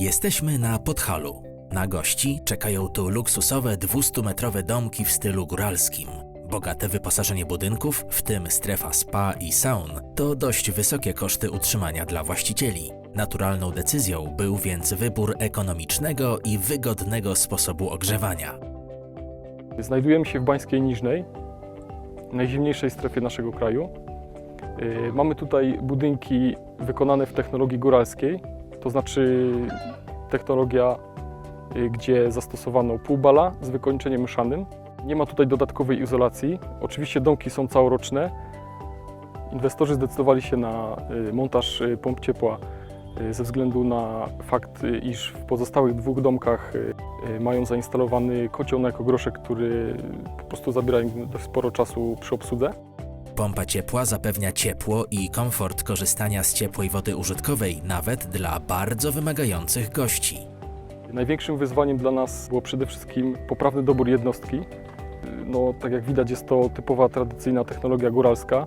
Jesteśmy na Podhalu. Na gości czekają tu luksusowe 200-metrowe domki w stylu góralskim. Bogate wyposażenie budynków, w tym strefa spa i saun, to dość wysokie koszty utrzymania dla właścicieli. Naturalną decyzją był więc wybór ekonomicznego i wygodnego sposobu ogrzewania. Znajdujemy się w Bańskiej Niżnej, najzimniejszej strefie naszego kraju. Yy, Mamy tutaj budynki wykonane w technologii góralskiej, to znaczy technologia, yy, gdzie zastosowano półbala z wykończeniem myszanym. Nie ma tutaj dodatkowej izolacji. Oczywiście domki są całoroczne. Inwestorzy zdecydowali się na yy, montaż yy, pomp ciepła ze względu na fakt, iż w pozostałych dwóch domkach y, mają zainstalowany kocioł na ekogroszek, który po prostu zabiera im sporo czasu przy obsłudze. Pompa ciepła zapewnia ciepło i komfort korzystania z ciepłej wody użytkowej nawet dla bardzo wymagających gości. Największym wyzwaniem dla nas było przede wszystkim poprawny dobór jednostki. No, tak jak widać, jest to typowa tradycyjna technologia góralska.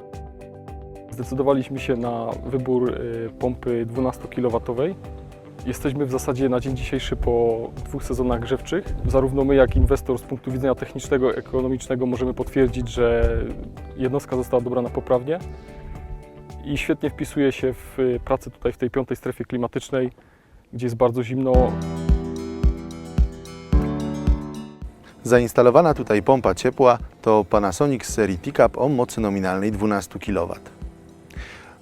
Zdecydowaliśmy się na wybór y, pompy 12 kW. Jesteśmy w zasadzie na dzień dzisiejszy po dwóch sezonach grzewczych. Zarówno my, jak i inwestor z punktu widzenia technicznego, ekonomicznego możemy potwierdzić, że jednostka została dobrana poprawnie i świetnie wpisuje się w y, pracę tutaj w tej piątej strefie klimatycznej, gdzie jest bardzo zimno, Zainstalowana tutaj pompa ciepła to Panasonic z serii Pickup o mocy nominalnej 12 kW.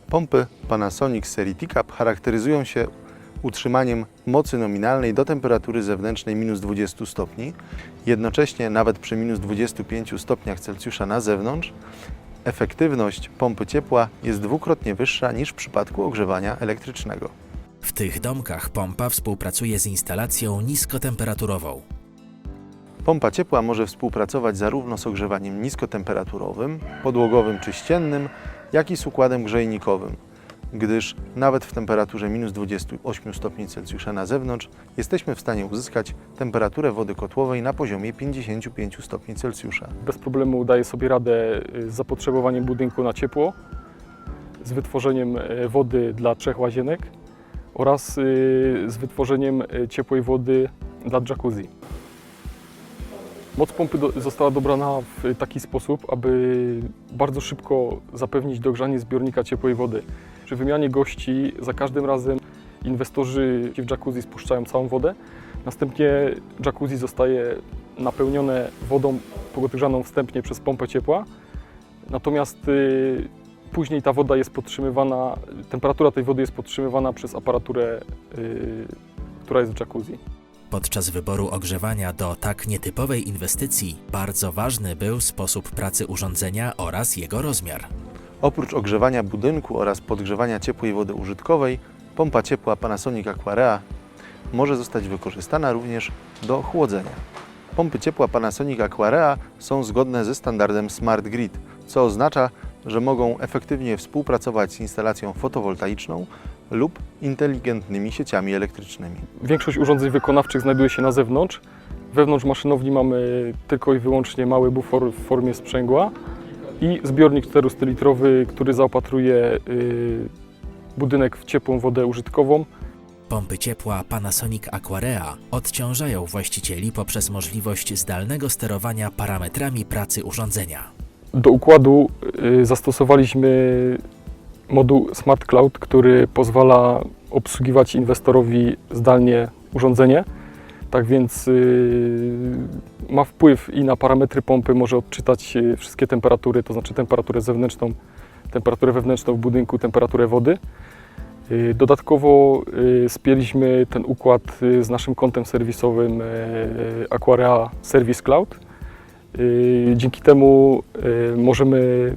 Pompy Panasonic serii Pickup charakteryzują się utrzymaniem mocy nominalnej do temperatury zewnętrznej minus 20 stopni. Jednocześnie nawet przy minus 25 stopniach Celsjusza na zewnątrz efektywność pompy ciepła jest dwukrotnie wyższa niż w przypadku ogrzewania elektrycznego. W tych domkach pompa współpracuje z instalacją niskotemperaturową. Pompa ciepła może współpracować zarówno z ogrzewaniem niskotemperaturowym, podłogowym czy ściennym, jak i z układem grzejnikowym, gdyż nawet w temperaturze minus 28 stopni Celsjusza na zewnątrz jesteśmy w stanie uzyskać temperaturę wody kotłowej na poziomie 55 stopni Celsjusza. bez problemu daje sobie radę y, z zapotrzebowaniem budynku na ciepło, z wytworzeniem y, wody dla trzech łazienek oraz y, z wytworzeniem ciepłej wody dla jacuzzi. Moc pompy do, została dobrana w taki sposób, aby bardzo szybko zapewnić dogrzanie zbiornika ciepłej wody. Przy wymianie gości za każdym razem inwestorzy w jacuzzi spuszczają całą wodę. Następnie jacuzzi zostaje napełnione wodą podgrzaną wstępnie przez pompę ciepła. Natomiast y, później ta woda jest podtrzymywana, temperatura tej wody jest podtrzymywana przez aparaturę, y, która jest w jacuzzi. Podczas wyboru ogrzewania do tak nietypowej inwestycji bardzo ważny był sposób pracy urządzenia oraz jego rozmiar. Oprócz ogrzewania budynku oraz podgrzewania ciepłej wody użytkowej, pompa ciepła Panasonic Aquarea może zostać wykorzystana również do chłodzenia. Pompy ciepła Panasonic Aquarea są zgodne ze standardem Smart Grid, co oznacza, że mogą efektywnie współpracować z instalacją fotowoltaiczną lub inteligentnymi sieciami elektrycznymi. Większość urządzeń wykonawczych znajduje się na zewnątrz. Wewnątrz maszynowni mamy tylko i wyłącznie mały bufor w formie sprzęgła i zbiornik 400-litrowy, który zaopatruje y, budynek w ciepłą wodę użytkową. Pompy ciepła Panasonic Aquarea odciążają właścicieli poprzez możliwość zdalnego sterowania parametrami pracy urządzenia. Do układu y, zastosowaliśmy moduł Smart Cloud, który pozwala obsługiwać inwestorowi zdalnie urządzenie. Tak więc y, ma wpływ i na parametry pompy, może odczytać y, wszystkie temperatury, to znaczy temperaturę zewnętrzną, temperaturę wewnętrzną w budynku, temperaturę wody. Y, Dodatkowo y, spięliśmy ten układ z naszym kontem serwisowym Aquarea Service Cloud. Dzięki temu możemy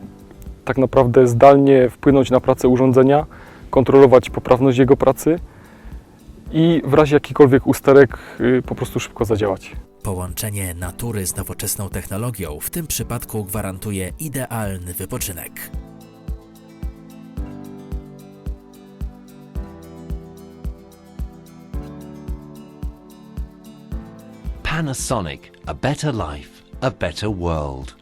tak naprawdę zdalnie wpłynąć na pracę urządzenia, kontrolować poprawność jego pracy i w razie jakichkolwiek usterek y, po prostu szybko zadziałać. Połączenie natury z nowoczesną technologią w tym przypadku gwarantuje idealny wypoczynek. Panasonic, a better life, a better world.